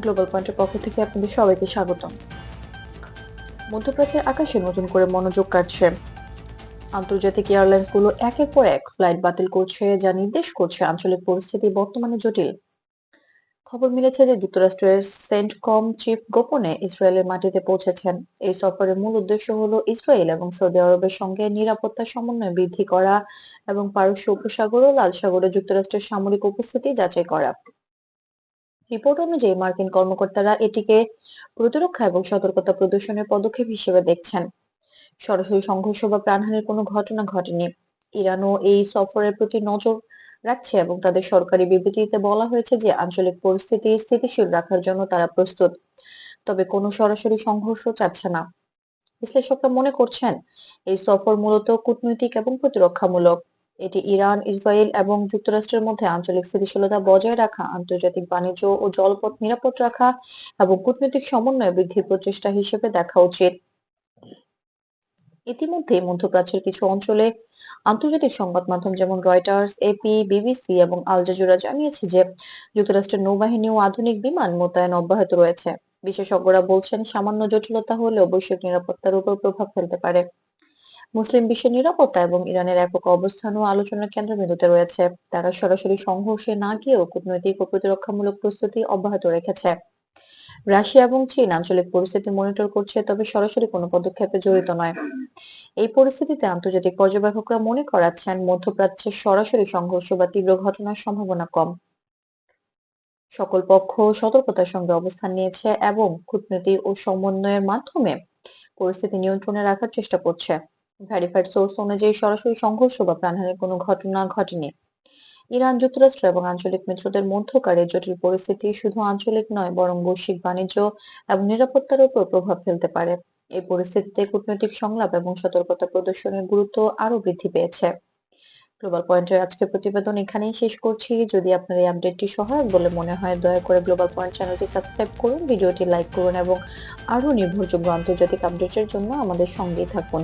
Global পয়েন্টের পক্ষ থেকে আপনাদের সবাইকে স্বাগতম। মধ্যপ্রাচ্যের আকাশে নতুন করে মনোযোগ কাটছে আন্তর্জাতিক এয়ারলাইন্সগুলো একের পর এক ফ্লাইট বাতিল করছে, যা নির্দেশ করছে আঞ্চলিক পরিস্থিতি বর্তমানে জটিল। খবর মিলেছে যে যুক্তরাষ্ট্রের সেন্ট কম চিফ গোপনে ইসরায়েলের মাটিতে পৌঁছেছেন। এই সফরের মূল উদ্দেশ্য হলো ইসরায়েল এবং সৌদি আরবের সঙ্গে নিরাপত্তা সমন্বয় বৃদ্ধি করা এবং পারস্য উপসাগর ও লাল সাগরে যুক্তরাষ্ট্রের সামরিক উপস্থিতি যাচাই করা। রিপোর্ট অনুযায়ী মার্কিন কর্মকর্তারা এটিকে প্রতিরক্ষা এবং সতর্কতা প্রদর্শনের পদক্ষেপ হিসেবে দেখছেন। সরাসরি সংঘর্ষ বা প্রাণহানির কোনো ঘটনা ঘটেনি। ইরানও এই সফরের প্রতি নজর রাখছে এবং তাদের সরকারি বিবৃতিতে বলা হয়েছে যে আঞ্চলিক পরিস্থিতি স্থিতিশীল রাখার জন্য তারা প্রস্তুত, তবে কোনো সরাসরি সংঘর্ষ চাচ্ছে না। বিশ্লেষকরা মনে করছেন, এই সফর মূলত কূটনৈতিক এবং প্রতিরক্ষামূলক। এটি ইরান, ইসরায়েল এবং যুক্তরাষ্ট্রের মধ্যে আঞ্চলিক স্থিতিশীলতা বজায় রাখা, আন্তর্জাতিক বাণিজ্য ও জলপথ নিরাপদ রাখা এবং কূটনৈতিক সমন্বয় বৃদ্ধির প্রচেষ্টা হিসেবে দেখা উচিত। ইতিমধ্যে মধ্যপ্রাচ্যের কিছু অঞ্চলে আন্তর্জাতিক সংবাদ মাধ্যম যেমন রয়টার্স, এপি, বিবিসি এবং আল জাজিরা জানিয়েছে যে যুক্তরাষ্ট্রের নৌবাহিনী ও আধুনিক বিমান মোতায়েন অব্যাহত রয়েছে। বিশেষজ্ঞরা বলছেন সামান্য জটিলতা হলেও বৈশ্বিক নিরাপত্তার উপর প্রভাব ফেলতে পারে। মুসলিম বিশ্বের নিরাপত্তা এবং ইরানের একক অবস্থান ও আলোচনার কেন্দ্রবিন্দুতে রয়েছে। তারা সরাসরি সংঘর্ষে না গিয়েও কূটনৈতিক ও প্রতিরক্ষামূলক প্রস্তুতি অব্যাহত রেখেছে। রাশিয়া এবং চীন আঞ্চলিক পরিস্থিতি মনিটর করছে, তবে সরাসরি কোনো পদক্ষেপে জড়িত নয়। এই পরিস্থিতিতে আন্তর্জাতিক পর্যবেক্ষকরা মনে করাচ্ছেন মধ্যপ্রাচ্যের সরাসরি সংঘর্ষ বা তীব্র ঘটনার সম্ভাবনা কম। সকল পক্ষ সতর্কতার সঙ্গে অবস্থান নিয়েছে এবং কূটনীতি ও সমন্বয়ের মাধ্যমে পরিস্থিতি নিয়ন্ত্রণে রাখার চেষ্টা করছে। ভেরিফাইড সোর্স অনুযায়ী সরাসরি সংঘর্ষ বা প্রাণহানির কোনো ঘটনা ঘটেনি। ইরান যুক্তরাষ্ট্র এবং আঞ্চলিক মিত্রদের মধ্যকার এই জটিল পরিস্থিতি শুধু আঞ্চলিক নয়, বরং বৈশ্বিক বাণিজ্য এবং নিরাপত্তার উপর প্রভাব ফেলতে পারে। এই পরিস্থিতিতে কূটনৈতিক সংলাপ এবং সতর্কতা প্রদর্শনের গুরুত্ব আরও বৃদ্ধি পেয়েছে। গ্লোবাল পয়েন্টের আজকের প্রতিবেদন এখানেই শেষ করছি। যদি আপনার এই আপডেটটি সহায়ক বলে মনে হয়, দয়া করে গ্লোবাল পয়েন্ট চ্যানেলটি সাবস্ক্রাইব করুন, ভিডিওটি লাইক করুন এবং আরও নির্ভরযোগ্য আন্তর্জাতিক আপডেটের জন্য আমাদের সঙ্গেই থাকুন।